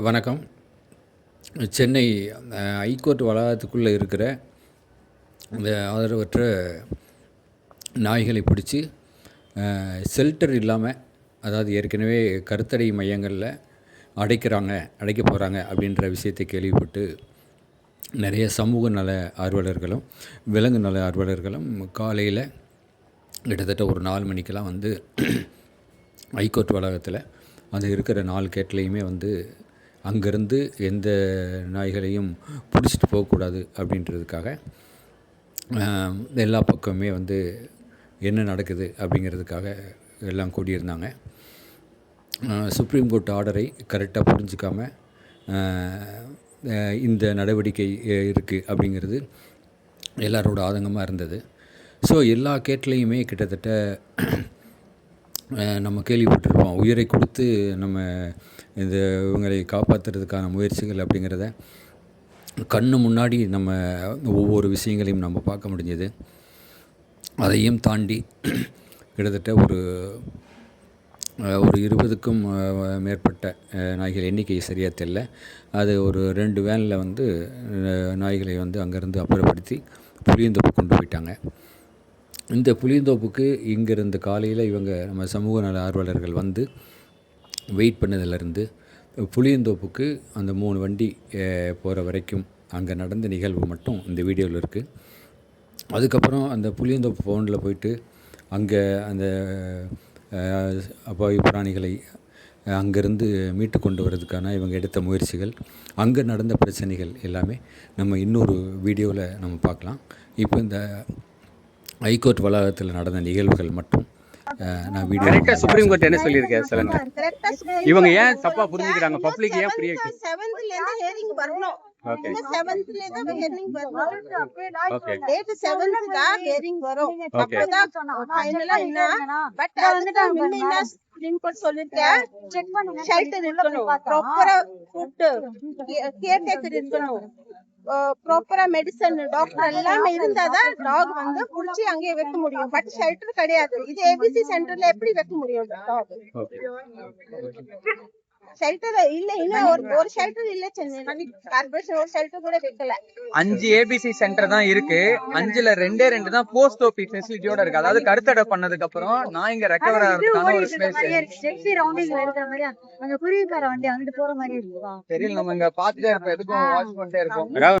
வணக்கம். சென்னை ஐகோர்ட் வளாகத்துக்குள்ளே இருக்கிற இந்த ஆதரவற்ற நாய்களை பிடிச்சி ஷெல்டர் இல்லாமல் அதாவது ஏற்கனவே கருத்தடை மையங்களில் அடைக்கிறாங்க அடைக்க போகிறாங்க அப்படின்ற விஷயத்தை கேள்விப்பட்டு நிறைய சமூக நல ஆர்வலர்களும் விலங்கு நல ஆர்வலர்களும் காலையில் கிட்டத்தட்ட ஒரு நாலு மணிக்கெல்லாம் வந்து ஹைகோர்ட் வளாகத்தில் அந்த இருக்கிற நாலு கேட்லேயுமே வந்து அங்கேருந்து எந்த நாய்களையும் பிடிச்சிட்டு போகக்கூடாது அப்படின்றதுக்காக எல்லா பக்கமுமே வந்து என்ன நடக்குது அப்படிங்கிறதுக்காக எல்லாம் கூடியிருந்தாங்க. சுப்ரீம் கோர்ட் ஆர்டரை கரெக்டாக புரிஞ்சிக்காம இந்த நடவடிக்கை இருக்குது அப்படிங்கிறது எல்லாரோட ஆதங்கமாக இருந்தது. ஸோ எல்லா கேட்லேயுமே கிட்டத்தட்ட நம்ம கேள்விப்பட்டிருப்போம். உயிரை கொடுத்து நம்ம இந்த இவங்களை காப்பாற்றுறதுக்கான முயற்சிகள் அப்படிங்கிறத கண்ணு முன்னாடி நம்ம ஒவ்வொரு விஷயங்களையும் நம்ம பார்க்க முடிஞ்சது. அதையும் தாண்டி கிட்டத்தட்ட ஒரு ஒரு இருபதுக்கும் மேற்பட்ட நாய்கள் எண்ணிக்கை சரியாக தெரியல. அது ஒரு ரெண்டு வேனில் வந்து நாய்களை வந்து அங்கேருந்து அப்புறப்படுத்தி புளியந்தோப்பு கொண்டு போயிட்டாங்க. இந்த புளியந்தோப்புக்கு இங்கேருந்து காலையில் இவங்க நம்ம சமூக நல ஆர்வலர்கள் வந்து வெயிட் பண்ணதுலேருந்து புளியந்தோப்புக்கு அந்த மூணு வண்டி போகிற வரைக்கும் அங்கே நடந்த நிகழ்வு மட்டும் இந்த வீடியோவில் இருக்குது அதுக்கப்புறம் அந்த புளியந்தோப்பு ஃபோனில் போயிட்டு அங்கே அந்த அப்பாவி பிராணிகளை அங்கேருந்து மீட்டு கொண்டு வரதுக்கான இவங்க எடுத்த முயற்சிகள் அங்கே நடந்த பிரச்சனைகள் எல்லாமே நம்ம இன்னொரு வீடியோவில் நம்ம பார்க்கலாம். இப்போ இந்த ஹைகோர்ட் வளாகத்தில் நடந்த நிகழ்வுகள் மட்டும் நான் வீடியோ கரெக்டா சுப்ரீம் கோர்ட் என்ன சொல்லியிருக்காரு சொல்லுங்க. இவங்க ஏன் தப்பா புரிஞ்சுக்கிறாங்க? பப்ளிக் ஏன் புரிய செவன்த்ல இருந்து ஹியரிங் வரணும். ஓகே செவன்த்ல தான் ஹியரிங் வரணும். ஓகே டேட் செவன்த் தான் ஹியரிங் வரும். Okay. அப்பதான் ஃபைனலா என்ன பட் வந்துட்டு முன்ன சுப்ரீம் கோர்ட் சொல்லிருக்கேன் ஷெல்டர் இருக்கணும் ப்ராப்பரா ஃபுட் கேர் டேக்கர் இருக்கணும். ப்ராப்பரா மெடிசன் டாக்டர் எல்லாமே இருந்தாதான் டாக் வந்து புடிச்சு அங்கேயே வைக்க முடியும். பட் ஷெல்டர் கிடையாது. இது ஏபிசி சென்டர்ல எப்படி வைக்க முடியும் டாக் ஷெல்டர் இல்ல இன்னும் ஒரு ஒரு ஷெல்டர் இல்ல சென்னை. கார்பரேஷன் ஒரு ஷெல்டர் கூட வைக்கல. அஞ்சு ஏபிசி சென்டர் தான் இருக்கு. அஞ்சுல ரெண்டே ரெண்டு தான் போஸ்ட் ஆபீஸ் ஃபெசிலிட்டியோட இருக்கு. அதாவது கருத்தடை பண்ணதுக்கு அப்புறம் நான் இங்க ரெக்கவர் ஆகிறதுக்கான ஒரு ஸ்பேஸ் ஜெர்சி ரவுண்டிங்ல இருக்கிற மாதிரி அந்த குருவிக்கார வண்டி வந்துட்டு போற மாதிரி இருக்குதா? தெரியல நம்ம இங்க பாத்துட்டே இருப்போம். எதுக்கும் வாட்ச் பண்ணிட்டே இருக்கோம்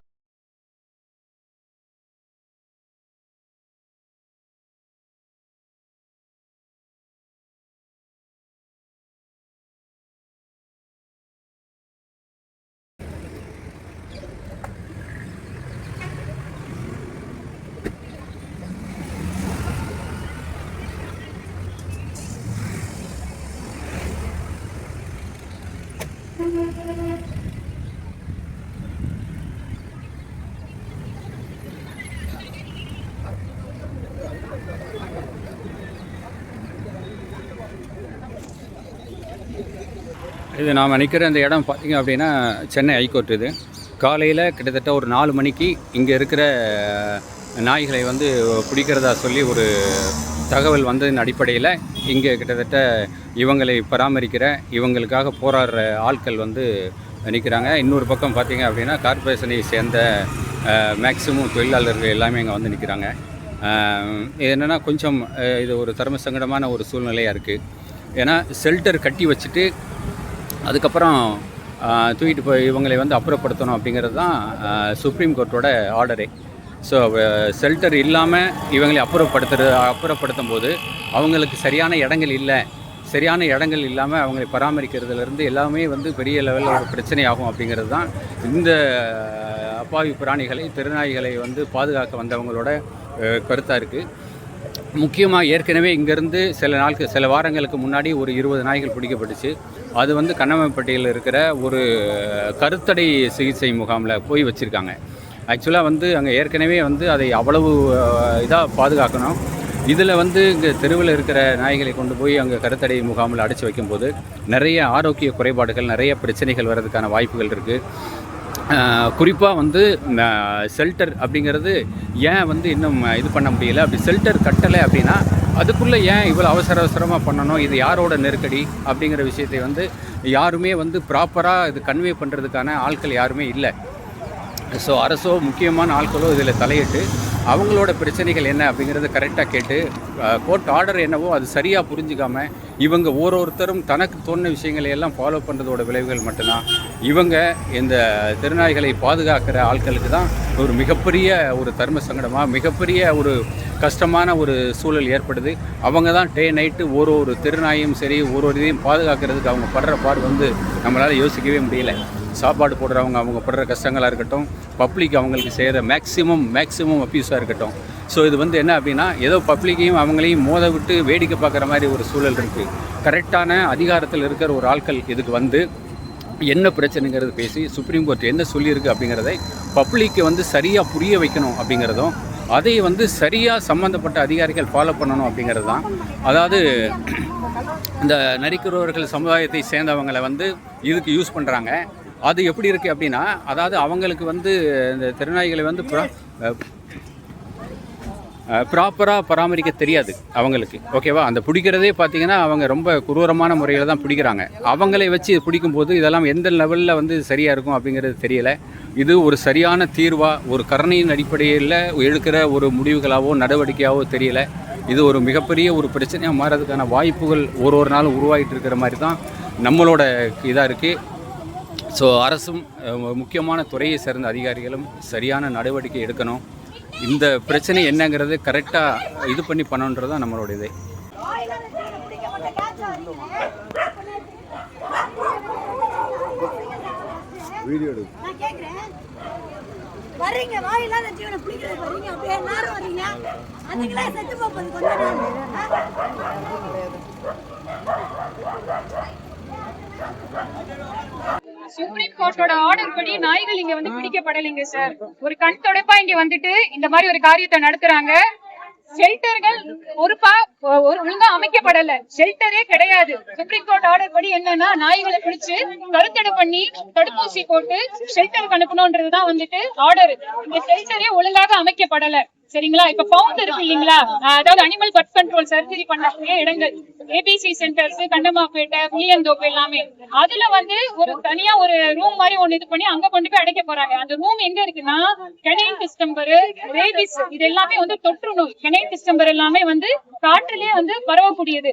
இது நாம் நிற்கிற இந்த இடம் பார்த்திங்க அப்படின்னா சென்னை ஹைகோர்ட் இது. காலையில் கிட்டத்தட்ட ஒரு நாலு மணிக்கு இங்கே இருக்கிற நாய்களை வந்து பிடிக்கிறதா சொல்லி ஒரு தகவல் வந்ததின் அடிப்படையில் இங்கே கிட்டத்தட்ட இவங்களை பராமரிக்கிற இவங்களுக்காக போராடுற ஆட்கள் வந்து நிற்கிறாங்க இன்னொரு பக்கம் பார்த்திங்க அப்படின்னா கார்ப்பரேஷனை சேர்ந்த மேக்சிமம் தொழிலாளர்கள் எல்லாமே இங்கே வந்து நிற்கிறாங்க இது என்னென்னா கொஞ்சம் இது ஒரு தர்ம சங்கடமான ஒரு சூழ்நிலையாக இருக்குது ஏன்னா ஷெல்டர் கட்டி வச்சுட்டு அதுக்கப்புறம் தூக்கிட்டு போய் இவங்களை வந்து அப்புறப்படுத்தணும் அப்படிங்கிறது தான் சுப்ரீம் கோர்ட்டோட ஆர்டரே ஸோ ஷெல்டர் இல்லாமல் இவங்களை அப்புறப்படுத்துறது அப்புறப்படுத்தும் போது அவங்களுக்கு சரியான இடங்கள் இல்லை. சரியான இடங்கள் இல்லாமல் அவங்களை பராமரிக்கிறதுலேருந்து எல்லாமே வந்து பெரிய லெவலில் ஒரு பிரச்சனை ஆகும் அப்படிங்கிறது தான் இந்த அப்பாவி பிராணிகளை திருநாய்களை வந்து பாதுகாக்க வந்தவங்களோட கருத்தாக இருக்குது முக்கியமாக ஏற்கனவே இங்கேருந்து சில நாளுக்கு சில வாரங்களுக்கு முன்னாடி ஒரு இருபது நாய்கள் பிடிக்கப்பட்டுச்சு. அது வந்து கண்ணமப்பட்டியில் இருக்கிற ஒரு கருத்தடை சிகிச்சை முகாமில் போய் வச்சுருக்காங்க. ஆக்சுவலாக வந்து அங்கே ஏற்கனவே வந்து அதை அவ்வளவு இதாக பாதுகாக்கணும். இதில் வந்து இங்கே தெருவில் இருக்கிற நாய்களை கொண்டு போய் அங்கே கருத்தடை முகாமில் அடைச்சி வைக்கும்போது நிறைய ஆரோக்கிய குறைபாடுகள் நிறைய பிரச்சனைகள் வர்றதுக்கான வாய்ப்புகள் இருக்குது குறிப்பாக வந்து ஷெல்டர் அப்படிங்கிறது ஏன் வந்து இன்னும் இது பண்ண முடியல? அப்படி ஷெல்டர் கட்டலை அப்படின்னா அதுக்குள்ளே ஏன் இவ்வளோ அவசர அவசரமாக பண்ணணும்? இது யாரோட நெருக்கடி? அப்படிங்கிற விஷயத்தை வந்து யாருமே வந்து ப்ராப்பராக இது கன்வே பண்ணுறதுக்கான ஆட்கள் யாருமே இல்லை. ஸோ அரசோ முக்கியமான ஆட்களோ இதில் தலையிட்டு அவங்களோட பிரச்சனைகள் என்ன அப்படிங்கிறத கரெக்டாக கேட்டு கோர்ட் ஆர்டர் என்னவோ அது சரியாக புரிஞ்சுக்காம இவங்க ஒருத்தரும் தனக்கு தோணுன விஷயங்களை எல்லாம் ஃபாலோ பண்ணுறதோட விளைவுகள் மட்டும்தான். இவங்க இந்த திருநாய்களை பாதுகாக்கிற ஆட்களுக்கு தான் ஒரு மிகப்பெரிய ஒரு தர்ம சங்கடமாக மிகப்பெரிய ஒரு கஷ்டமான ஒரு சூழல் ஏற்படுது. அவங்க தான் டே நைட்டு ஒரு ஒரு திருநாயும் சரி ஒரு ஒரு இதையும் பாதுகாக்கிறதுக்கு அவங்க படுற பாடு வந்து நம்மளால் யோசிக்கவே முடியல. சாப்பாடு போடுறவங்க அவங்க படுற கஷ்டங்களாக இருக்கட்டும் பப்ளிக் அவங்களுக்கு செய்கிற மேக்ஸிமம் மேக்ஸிமம் அப்யூஸாக இருக்கட்டும். ஸோ இது வந்து என்ன அப்படின்னா ஏதோ பப்ளிக்கையும் அவங்களையும் மோத விட்டு வேடிக்கை பார்க்குற மாதிரி ஒரு சூழல் இருக்குது கரெக்டான அதிகாரத்தில் இருக்கிற ஒரு ஆட்கள் இதுக்கு வந்து என்ன பிரச்சனைங்கிறது பேசி சுப்ரீம் கோர்ட் என்ன சொல்லியிருக்கு அப்படிங்கிறதை பப்ளிக்கை வந்து சரியாக புரிய வைக்கணும் அப்படிங்கிறதும் அதை வந்து சரியாக சம்மந்தப்பட்ட அதிகாரிகள் ஃபாலோ பண்ணணும் அப்படிங்கிறது தான். அதாவது இந்த நரிக்கிறவர்கள் சமுதாயத்தை சேர்ந்தவங்களை வந்து இதுக்கு யூஸ் பண்ணுறாங்க அது எப்படி இருக்குது அப்படின்னா அதாவது அவங்களுக்கு வந்து இந்த திருநாய்களை வந்து ப்ராப்பராக பராமரிக்க தெரியாது அவங்களுக்கு. ஓகேவா அந்த பிடிக்கிறதே பார்த்தீங்கன்னா அவங்க ரொம்ப குரூரமான முறையில் தான் பிடிக்கிறாங்க. அவங்களை வச்சு பிடிக்கும்போது இதெல்லாம் எந்த லெவலில் வந்து சரியாக இருக்கும் அப்படிங்கிறது தெரியலை. இது ஒரு சரியான தீர்வாக ஒரு கருணையின் அடிப்படையில் எடுக்கிற ஒரு முடிவுகளாகவோ நடவடிக்கையாகவோ தெரியல. இது ஒரு மிகப்பெரிய ஒரு பிரச்சனையாக மாறதுக்கான வாய்ப்புகள் ஒரு ஒரு நாளும் உருவாகிட்டு இருக்கிற மாதிரி தான் நம்மளோட இதாக இருக்குது ஸோ அரசும் முக்கியமான துறையை சேர்ந்த அதிகாரிகளும் சரியான நடவடிக்கை எடுக்கணும். இந்த பிரச்சனை என்னங்கிறது கரெக்டாக இது பண்ணி பண்ணணுன்றது தான் நம்மளோட இது நான் கேக்குறேன். வர்றீங்க வாயில்லாத ஜீவனை பிடிக்கிறது வர்றீங்க. அப்படியே எல்லாரும் வர்றீங்க. அதுங்களே செத்து போகுது கொஞ்ச நாள் ஆ? சுப்ரீம் கோர்ட்டோட ஆர்டர் படி நாய்கள் இங்க வந்து பிடிக்கப்படலைங்க சார் ஒரு கண் தொடப்பா இங்க வந்துட்டு இந்த மாதிரி ஒரு காரியத்தை நடத்துறாங்க. ஷெல்டர்கள் பொறுப்பா ஒ- ஒரு ஒழுங்கா அமைக்கப்படல. ஷெல்டரே கிடையாது. சுப்ரீம் கோர்ட் ஆர்டர் படி என்னன்னா நாய்களை பிடிச்சு கருத்தடை பண்ணி தடுப்பூசி போட்டு ஷெல்டருக்கு அனுப்பணும்ன்றதுதான் வந்துட்டு ஆர்டர் இந்த ஷெல்டரே ஒழுங்காக அமைக்கப்படல. சரிங்களா? இப்ப பவுண்ட் இருக்கு இல்லீங்களா? அதாவது அனிமல் பர்த் கண்ட்ரோல் சர்ஜரி பண்ணக்கூடிய இடங்கள். ஏபிசி சென்டர்ஸ் கண்டமாப்பேட்டை புளியந்தோப்பு எல்லாமே. அதுல வந்து ஒரு தனியா ஒரு ரூம் மாதிரி ஒண்ணு இது பண்ணி அங்க கொண்டு போய் அடைக்க போறாங்க. அந்த ரூம் எங்க இருக்குன்னா கெனைன் டிஸ்டம்பர் ரேபிஸ் இது எல்லாமே வந்து தொற்று நோய். கெனைன் டிஸ்டம்பர் எல்லாமே வந்து காற்றிலே வந்து பரவக்கூடியது.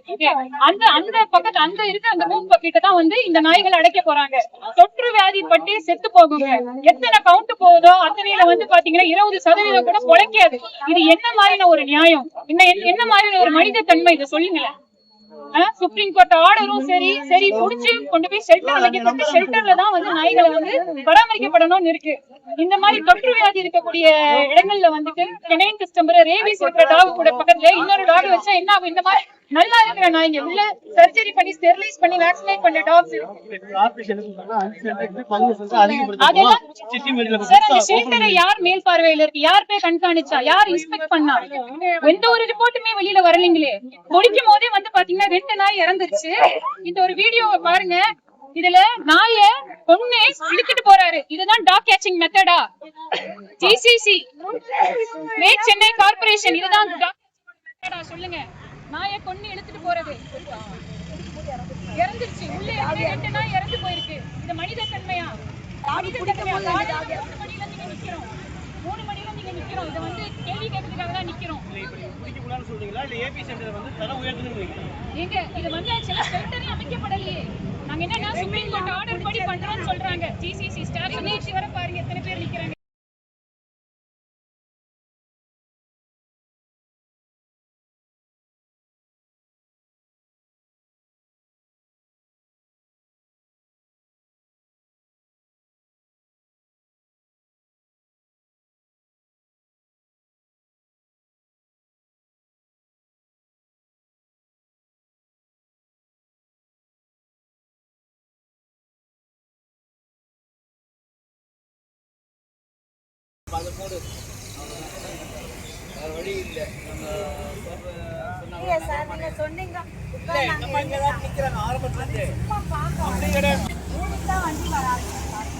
அந்த அந்த பக்கத்து அந்த இருக்க அந்த ரூம் பக்கிட்ட தான் வந்து இந்த நாய்கள் அடைக்க போறாங்க. தொற்று வியாதி பட்டு செத்து போகுங்க. எத்தனை கவுண்ட் போகுதோ அத்தனையில வந்து பாத்தீங்கன்னா இருபது சதவீதம் கூட பொழைக்காது இது என்ன மாதிரியான ஒரு நியாயம்? என்ன மாதிரியான ஒரு மனித தன்மை இதை சொல்லுங்களேன். சுப்ரீம் கோர்ட் ஆர்டரும் சரி சரி புடிச்சு கொண்டு போய் ஷெல்டர் வைக்கப்பட்டு ஷெல்டர்ல தான் வந்து நாய்களை வந்து பராமரிக்கப்படணும்னு இருக்கு. இந்த மாதிரி தொற்று வியாதி இருக்கக்கூடிய இடங்கள்ல வந்துட்டு கெனைன் சிஸ்டம் ரேபிஸ் இருக்கிற டாக் கூட பக்கத்துல இன்னொரு டாக் வச்சா என்ன ஆகும்? இந்த மாதிரி நல்லா இருக்கிற நாய்ங்க உள்ள சர்ஜரி பண்ணி ஸ்டெரிலைஸ் பண்ணி வேக்சினேட் பண்ண டாக்ஸ் அதெல்லாம் சார் அந்த யார் மேல் பார்வையில இருக்கு? யார் போய் கண்காணிச்சா? யார் இன்ஸ்பெக்ட் பண்ணா? எந்த ஒரு ரிப்போர்ட்டுமே வெளியில வரலைங்களே. முடிக்கும் போதே வந்து பாத்தீங்கன்னா ரெண்டு நாய் இறந்துருச்சு. இந்த ஒரு வீடியோவை பாருங்க. இதுல நாய பொண்ணு இழுத்துட்டு போறாரு. இதுதான் டாக் கேச்சிங் மெத்தடா ஜிசிசி கிரேட் சென்னை கார்பரேஷன் இதுதான் சொல்லுங்க. நாய கொண்டு இழுத்துட்டு போறது. இறந்துருச்சு. உள்ளே இருந்து ரெண்டு நாய் இறந்து போயிருக்கு. இது மனித தன்மையா மனித தன்மையா காலையில மூணு மணில நீங்க நிக்கிறோம். மூணு மணில நீங்க நிக்கிறோம். இதை வந்து கேள்வி கேட்கறதுக்காக தான் நிக்கிறோம். இது வந்து ஆக்சுவலா ஷெல்டரே அமைக்கப்படலையே. நாங்க என்னன்னா சுப்ரீம் கோர்ட் ஆர்டர் படி பண்றோம்னு சொல்றாங்க. ஜிசிசி ஸ்டாஃப் வர பாருங்க எத்தனை பேர் நிக்கிறாங்க? இல்ல நீங்க சொன்னீங்க. நாங்க இங்க தான் நிக்கிறோம் ஆரம்பத்துல இருந்து. சும்மா பாக்க ஊருக்கு தான் வண்டி வர ஆரம்பிச்சிருக்காங்க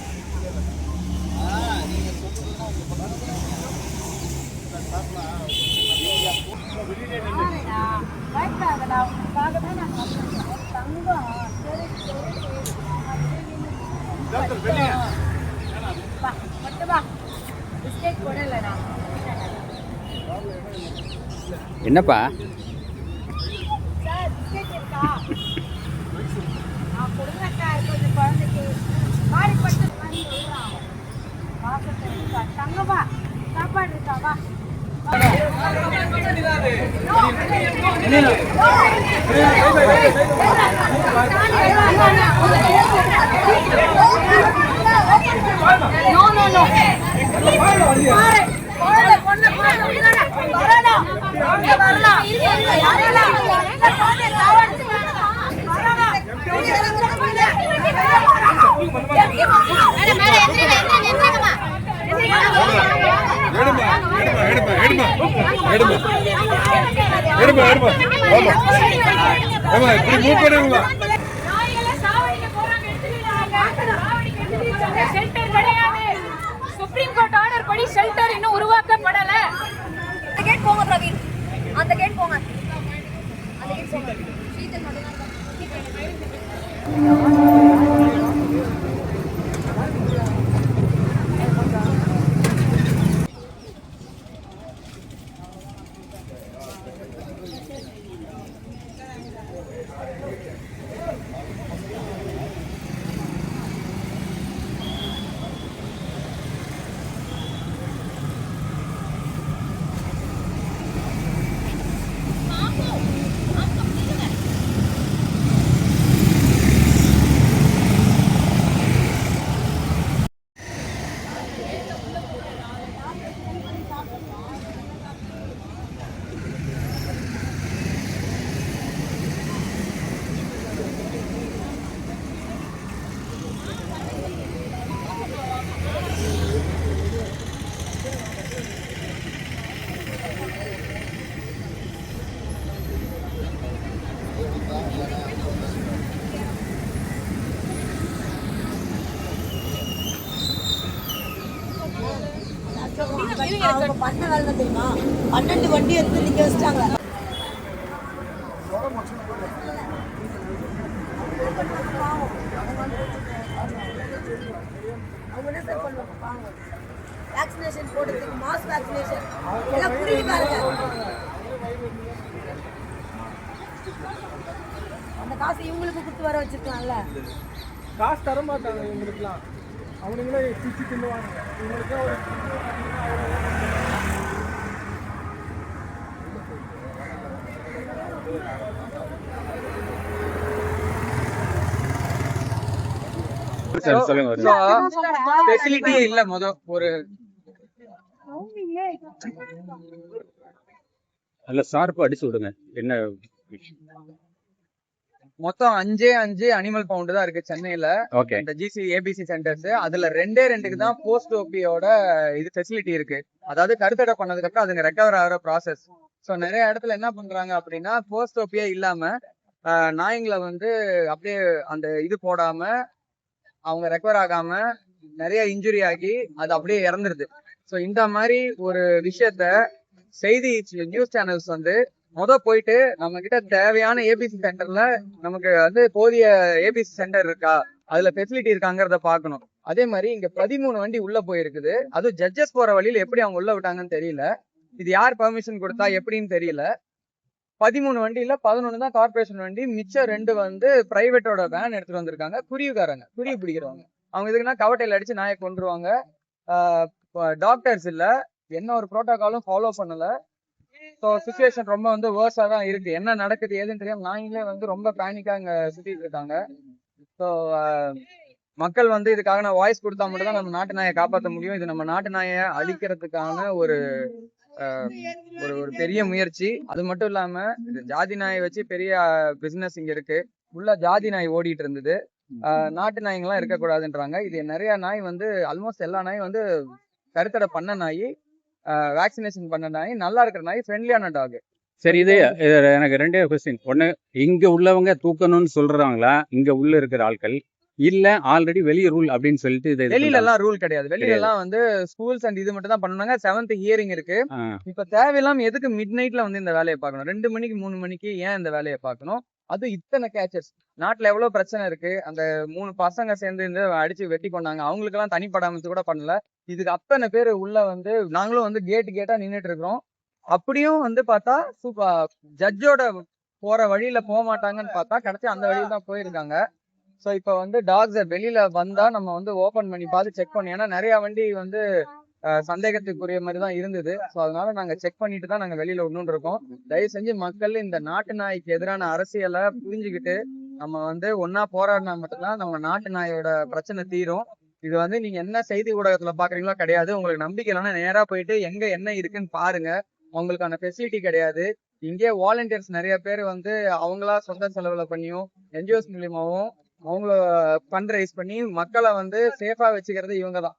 பாருடா, பயப்படாதடா, உனக்காக தான் நான் வந்திருக்கேன். தங்கம், சரி, சரி, சரி. வா, மட்டும். என்னப்பா? No, no, no. எடுமா எடுமா பொண்ணு, குழந்தை, உயிரோட, வரணும். இங்க வரலாம். வரலாம். இந்த குழந்தைய காப்பாத்து. வரணும். மேடம், மேடம், எந்திரிங்க, எந்திரிங்க, எந்திரிங்கம்மா. நாய்களை சாவடிக்க போறாங்க எடுத்துக்கிறாங்க சாவடிக்க எடுத்துக்கிறாங்க ஷெல்டர் கிடையாது சுப்ரீம் கோர்ட் ஆர்டர் படி ஷெல்டர் இன்னும் உருவாக்கப்படல அந்த கேட் போங்க பிரவீன். அந்த கேட் போங்க. அந்த கேட் போங்க. சீத்தல் மட்டும் தான் அவங்க பண்ண வேலை தெரியுமா? பன்னெண்டு வண்டி எடுத்து நிற்க வச்சிட்டாங்க. அவங்க என்ன சார் பண்ணுவாங்க? பாவம் வேக்சினேஷன் போடுறதுக்கு மாஸ் வேக்சினேஷன் எல்லாம் புரியுது பாருங்க. அந்த காசு இவங்களுக்கு கொடுத்து வர வச்சிருக்கலாம்ல. காசு தர மாட்டாங்க இவங்களுக்குலாம் அவனுங்களே சிச்சு தின்னுவாங்க இவங்களுக்கே ஒரு இல்ல முத ஒரு நல்ல ஷார்ப்பா அடிச்சு விடுங்க. என்ன மொத்தம் அஞ்சே அஞ்சு அனிமல் பவுண்ட் தான் இருக்கு சென்னையில. ஓகே இந்த ஜிசி ஏபிசி சென்டர்ஸ் அதுல ரெண்டே ரெண்டுக்கு தான் போஸ்ட் ஓபியோட இது ஃபெசிலிட்டி இருக்கு. அதாவது கருத்தடை பண்ணதுக்கு அப்புறம் அதுங்க ரெக்கவர் ஆகிற ப்ராசஸ் ஸோ நிறைய இடத்துல என்ன பண்றாங்க அப்படின்னா போஸ்ட் ஓபியே இல்லாம நாய்ங்களை வந்து அப்படியே அந்த இது போடாம அவங்க ரெக்கவர் ஆகாம நிறைய இன்ஜுரி ஆகி அது அப்படியே இறந்துருது. ஸோ இந்த மாதிரி ஒரு விஷயத்த செய்தி நியூஸ் சேனல்ஸ் வந்து முத போயிட்டு நம்ம கிட்ட தேவையான ஏபிசி சென்டர்ல நமக்கு வந்து போதிய ஏபிசி சென்டர் இருக்கா? அதுல ஃபெசிலிட்டி இருக்காங்கிறத பாக்கணும் அதே மாதிரி இங்க பதிமூணு வண்டி உள்ள போயிருக்குது. அதுவும் ஜட்ஜஸ் போற வழியில எப்படி அவங்க உள்ள விட்டாங்கன்னு தெரியல. இது யார் பெர்மிஷன் கொடுத்தா எப்படின்னு தெரியல. பதிமூணு வண்டியில பதினொன்னு தான் கார்பரேஷன் வண்டி மிச்சம் ரெண்டு வந்து பிரைவேட்டோட வேன் எடுத்துட்டு வந்திருக்காங்க. குறிவுக்காரங்க குறிவு பிடிக்கிறவங்க. அவங்க இதுக்குன்னா கவட்டையில அடிச்சு நாயை கொண்டுருவாங்க டாக்டர்ஸ் இல்ல. என்ன ஒரு ப்ரோட்டோகாலும் ஃபாலோ பண்ணல. ஸோ சுச்சுவேஷன் ரொம்ப வந்து வேர்ஸாக தான் இருக்கு. என்ன நடக்குது ஏதுன்னு தெரியாம நாங்களே வந்து ரொம்ப பேனிக்காக இங்கே சுற்றிட்டு இருக்காங்க. ஸோ மக்கள் வந்து இதுக்காக நான் வாய்ஸ் கொடுத்தா மட்டும் தான் நம்ம நாட்டு நாயை காப்பாற்ற முடியும். இது நம்ம நாட்டு நாயை அழிக்கிறதுக்கான ஒரு ஒரு ஒரு பெரிய முயற்சி. அது மட்டும் இல்லாம இது ஜாதி நாயை வச்சு பெரிய பிசினஸ் இங்க இருக்கு. உள்ள ஜாதி நாய் ஓடிட்டு இருந்தது. நாட்டு நாய்ங்கெல்லாம் இருக்கக்கூடாதுன்றாங்க. இது நிறைய நாய் வந்து ஆல்மோஸ்ட் எல்லா நாயும் வந்து கருத்தடை பண்ண நாய். வேக்சினேஷன் பண்ண நாய் நல்லா இருக்கிற நாய் ஃப்ரெண்ட்லியான டாக் சரி இது எனக்கு ரெண்டே கொஸ்டின் ஒன்று இங்கே உள்ளவங்க தூக்கணும்னு சொல்கிறாங்களா இங்கே உள்ள இருக்கிற ஆட்கள்? இல்ல ஆல்ரெடி வெளிய ரூல் அப்படின்னு சொல்லிட்டு இதை வெளியில. எல்லாம் ரூல் கிடையாது. வெளியில எல்லாம் வந்து ஸ்கூல்ஸ் அண்ட் இது மட்டும் தான் பண்ணுவாங்க. செவன்த் ஹியரிங் இருக்கு. இப்ப தேவையில்லாம எதுக்கு மிட் நைட்ல வந்து இந்த வேலையை பார்க்கணும்? ரெண்டு மணிக்கு மூணு மணிக்கு ஏன் இந்த வேலையை பார்க்கணும்? அது இத்தனை கேச்சர்ஸ் நாட்டுல எவ்வளவு பிரச்சனை இருக்கு? அந்த மூணு பசங்க சேர்ந்து அடிச்சு வெட்டி கொண்டாங்க. அவங்களுக்கு எல்லாம் தனி படாமத்து கூட பண்ணல. இதுக்கு அத்தனை பேர் உள்ள வந்து நாங்களும் வந்து கேட்டு கேட்டா நின்னுட்டு இருக்கிறோம் அப்படியும் வந்து பார்த்தா சூப்பர் ஜட்ஜோட போற வழியில போக மாட்டாங்கன்னு பார்த்தா கடைசி அந்த வழியில தான் போயிருக்காங்க. ஸோ இப்போ வந்து டாக்ஸை வெளியில வந்தா நம்ம வந்து ஓபன் பண்ணி பார்த்து செக் பண்ணி ஏன்னா நிறைய வண்டி வந்து சந்தேகத்துக்குரிய மாதிரி தான் இருந்தது. ஸோ அதனால நாங்க செக் பண்ணிட்டு தான் நாங்க வெளியில விடணும்னு இருக்கோம். தயவு செஞ்சு மக்கள் இந்த நாட்டு நாய்க்கு எதிரான அரசியலை புரிஞ்சுக்கிட்டு நம்ம வந்து ஒன்னா போராடினா மட்டும்தான் நம்ம நாட்டு நாயோட பிரச்சனை தீரும். இது வந்து நீங்க என்ன செய்தி ஊடகத்துல பாக்குறீங்களோ கிடையாது. உங்களுக்கு நம்பிக்கை இல்லைன்னா நேரா போயிட்டு எங்க என்ன இருக்குன்னு பாருங்க. உங்களுக்கான ஃபெசிலிட்டி கிடையாது. இங்கே வாலண்டியர்ஸ் நிறைய பேர் வந்து அவங்களா சொந்த செலவுல பண்ணியும் என்ஜிஓஸ் மூலியமாவும் அவங்கள ஃபண்ட் ரைஸ் பண்ணி மக்களை வந்து சேஃபா வச்சுக்கிறது இவங்க தான்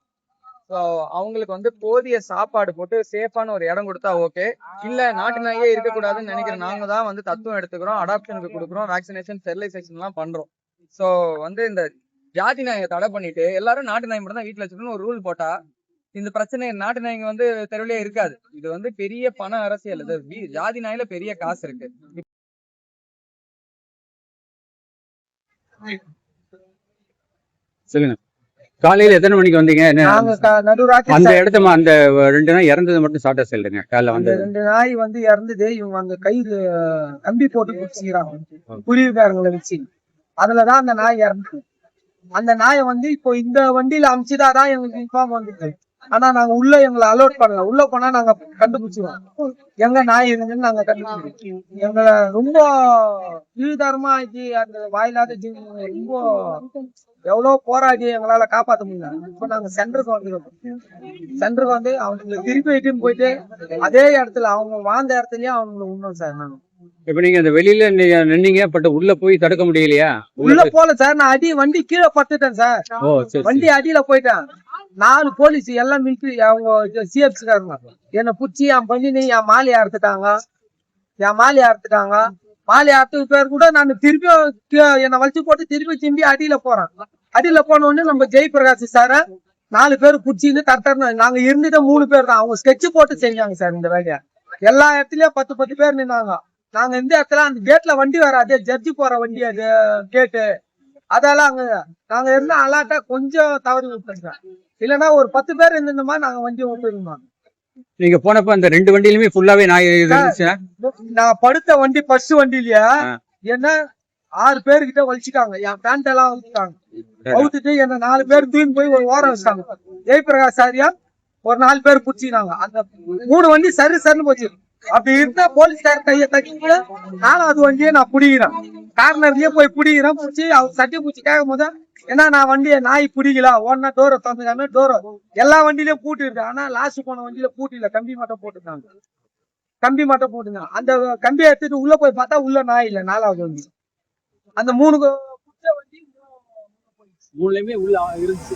ஸோ அவங்களுக்கு வந்து போதிய சாப்பாடு போட்டு சேஃபான ஒரு இடம் கொடுத்தா ஓகே இல்ல நாட்டினாயே இருக்கக்கூடாதுன்னு நினைக்கிற நாங்க தான் வந்து தத்துவம் எடுத்துக்கிறோம் அடாப்ஷனுக்கு கொடுக்குறோம் வேக்சினேஷன் ஸ்டெரிலைசேஷன் எல்லாம் பண்றோம். ஸோ வந்து இந்த ஜாதி நாயை தடை பண்ணிட்டு எல்லாரும் நாட்டு நாய் மட்டும் தான் வீட்டுல வச்சுக்கணும் ஒரு ரூல் போட்டா இந்த பிரச்சனை நாட்டு நாய்ங்க வந்து தெருவிலே இருக்காது. இது வந்து பெரிய பண அரசியல். இது ஜாதி நாயில பெரிய காசு இருக்கு. சொல்லுங்க. காலையில எத்தனை மணிக்கு வந்தீங்க? அந்த இடத்த அந்த ரெண்டு நாள் இறந்தது மட்டும் சாட்டா சொல்லுங்க காலைல அந்த வந்து ரெண்டு நாய் வந்து இறந்தது. இவங்க அந்த கைது கம்பி போட்டு பிடிச்சிக்கிறாங்க. குருவிக்காரங்களை வச்சு. அதுலதான் அந்த நாய் இறந்தது. அந்த நாயை வந்து இப்போ இந்த வண்டியில அமிச்சுதான் எங்களுக்கு இன்ஃபார்ம் வந்துருக்கு ஆனா நாங்க உள்ள எங்களை அலோட் பண்ணல. உள்ள போனா நாங்க கண்டுபிடிச்சிருவோம். எங்க நாய் இருந்துன்னு நாங்க கண்டுபிடிச்சிருவோம். எங்களை ரொம்ப கீழ்தரமா ஆக்கி அந்த வாயிலாத ஜீவனை ரொம்ப எவ்வளவு போராடி எங்களால காப்பாத்த முடியல. இப்ப நாங்க சென்டருக்கு வந்துருக்கோம். சென்டருக்கு வந்து அவங்களை திருப்பி இட்டுன்னு போயிட்டு அதே இடத்துல அவங்க வாழ்ந்த இடத்துலயே அவங்களை உண்ணும் சார் நாங்க. இப்ப நீங்க அந்த வெளியில நின்னீங்க பட் உள்ள போய் தடுக்க முடியலையா? உள்ள போல சார். நான் அடி வண்டி கீழே பட்டுட்டேன் சார். வண்டி அடியில போயிட்டேன். நாலு போலீஸ் எல்லாம் மிலிட்டரி அவங்க சிஎப்சி காரங்க என்னை புடிச்சு என் பண்ணி என் மாலையை அறுத்துட்டாங்க. என் மாலையை அறுத்துட்டாங்க. மாலையை அறுத்து பேர் கூட நான் திருப்பியும் கீ- என்னை வலிச்சு போட்டு திருப்பி திரும்பி அடியில போறேன். அடியில போன உடனே நம்ம ஜெயபிரகாஷ் சார நாலு பேர் புடிச்சின்னு தரத்தரணும் நாங்க இருந்ததே மூணு பேர் தான். அவங்க ஸ்கெட்ச் போட்டு செஞ்சாங்க சார் இந்த வேலையை. எல்லா இடத்துலயும் பத்து பத்து பேர் நின்னாங்க. நாங்க இந்த இடத்துல அந்த கேட்ல வண்டி வராது. ஜட்ஜி போற வண்டி அது கேட்டு அதெல்லாம் அங்க நாங்க இருந்த அலாட்டா கொஞ்சம் தவறி விட்டுருங்க இல்லைன்னா ஒரு பத்து பேர் இருந்திருந்தோமா நாங்க வண்டி விட்டுருந்தோம் நீங்க போனப்ப அந்த ரெண்டு வண்டியிலுமே ஃபுல்லாவே நான் படுத்த வண்டி ஃபர்ஸ்ட் வண்டியிலயா ஆ. என்ன ஆறு பேர்கிட்ட வலிச்சுட்டாங்க என் பேண்ட் எல்லாம் வலிச்சுட்டாங்க அவுத்துட்டு என்ன நாலு பேர் தூக்கி போய் ஒரு ஓரம் வச்சிட்டாங்க. ஜெயபிரகாஷ் சாரியா ஒரு நாலு பேர் புடிச்சினாங்க அந்த மூணு வண்டி சரி சரின்னு போச்சு. அப்படி இருந்தா போலீஸ்கார கைய தட்டிட்டு நானும் அது வண்டியை நான் புடிக்கிறேன். கார்னர்லயே போய் புடிக்கிறேன் புடிச்சு அவர் சட்டி பூச்சி கேட்கும் போது ஏன்னா நான் வண்டியை நாய் பிடிக்கல? ஒன்னா டோரை தந்துக்காம டோரை எல்லா வண்டியிலயும் பூட்டி இருக்கு ஆனா லாஸ்ட் போன வண்டியில பூட்டி இல்ல கம்பி மட்டும் போட்டுருக்காங்க. கம்பி மட்டும் போட்டுங்க அந்த கம்பியை எடுத்துட்டு உள்ள போய் பார்த்தா உள்ள நாய் இல்ல நாலாவது வண்டி. அந்த மூணு வண்டி மூணுலயுமே உள்ள இருந்துச்சு.